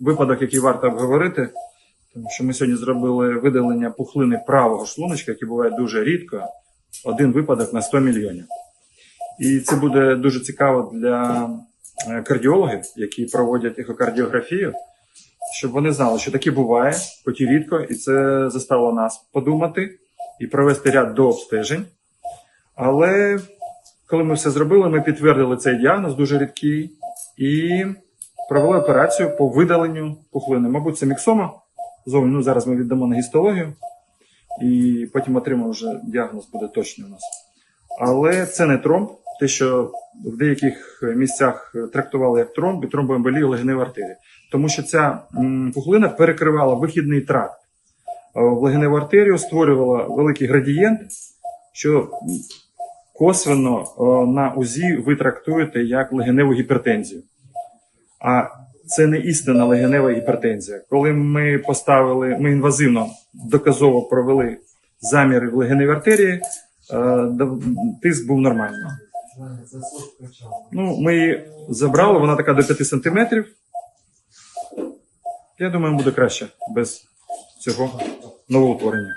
випадок, який варто обговорити, тому що ми сьогодні зробили видалення пухлини правого шлуночка, яке буває дуже рідко, один випадок на 100 мільйонів. І це буде дуже цікаво для е, кардіологів, які проводять ехокардіографію, щоб вони знали, що таке буває, хоч і рідко, і це заставило нас подумати і провести ряд до обстежень. Але коли ми все зробили, ми підтвердили цей діагноз дуже рідкий і провели операцію по видаленню пухлини. Мабуть, це міксома. Зовні, ну, зараз ми віддамо на гістологію, і потім отримаємо вже діагноз буде точний у нас. Але це не тромб, те, що в деяких місцях трактували як тромб і тромбоемболію легеневої артерії. Тому що ця пухлина перекривала вихідний тракт в легеневу артерію, створювала великий градієнт, що косвенно е, на УЗІ ви трактуєте як легеневу гіпертензію. А це не істинна легенева гіпертензія. Коли ми поставили, ми інвазивно доказово провели заміри в легеневій артерії, е, тиск був нормальний. Ну, ми її забрали, вона така до 5 сантиметрів. Я думаю, буде краще без цього новоутворення.